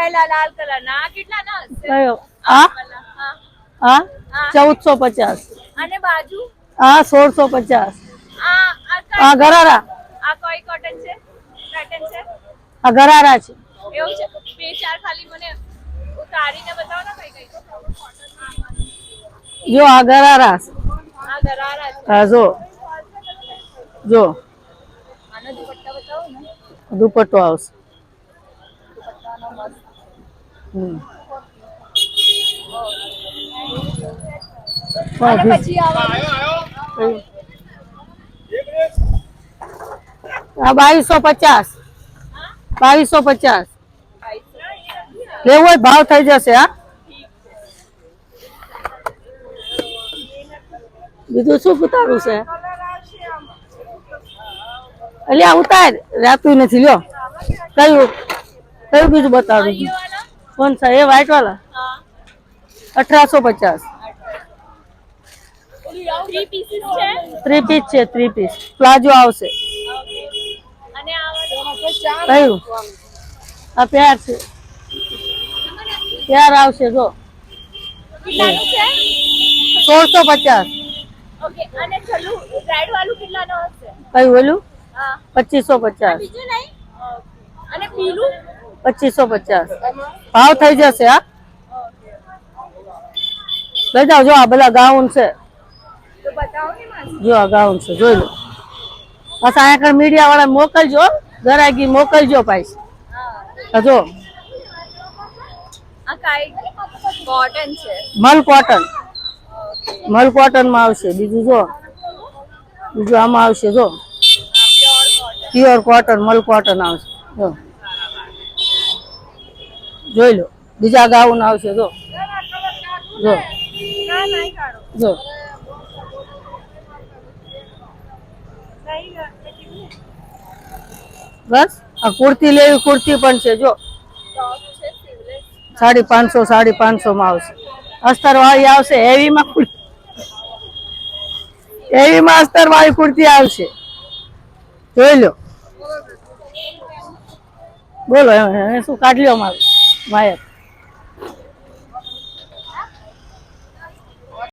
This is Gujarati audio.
પેલા લાલ કલર ના કેટલા ના કયો? આ હા. ચૌદસો પચાસ. અને બાજુ? આ સોળસો પચાસ. આ ગરારા. આ કઈ કોટન છે? પેટર્ન છે? આ ગરારા છે. એવું છે? બે ચાર ખાલી મને ઉતારીને બતાવો ને કઈ કઈ જો આ ગરારા આ ગરારા છે. હા જો. જો. આનો દુપટ્ટો બતાવો ને. દુપટ્ટો આવશે. અને પછી આવા આ બાવીસો પચાસ બાવીસો પચાસ લેવું હોય ભાવ થઈ જશે હા બીજું શું ઉતારું છે એટલે આ ઉતાર રાતું નથી લ્યો કયું કયું બીજું બતાડું છું. કોણ સા એ વ્હાઈટ વાળા? અઠરાસો પચાસ. થ્રી પીસ છે? થ્રી પીસ પ્લાઝો આવશે. કયું? આ પેર છે. પેર આવશે જો. સોળસો પચાસ. કયું ઓલું? પચીસો પચાસ. પચીસો પચાસ. ભાવ થઈ જશે હા? લઈ જાઓ જો આ બધા ગાઉન છે. જો આ ગાઉન છે જોઈ લો. બસ અહીંયા આગળ મીડિયા વાળા મોકલજો ગરાગી મોકલજો હા જો. મલ કોટન મલ કોટનમાં આવશે. બીજું જો. બીજું આમાં આવશે જો. પ્યોર કોટન મલ કોટન આવશે. જો. જોઈ લો. બીજા ગાઉન આવશે, જો. જો. જો. બસ, આ કુર્તી લેવી, કુર્તી પણ છે, જો. સાડી પાંચસો સાડી પાંચસો માં આવશે. અસ્તર વાળી આવશે એવી માં અસ્તર વાળી કુર્તી આવશે. જોઈ લો. બોલો શું કાઢ લ્યો મારું? Wyatt.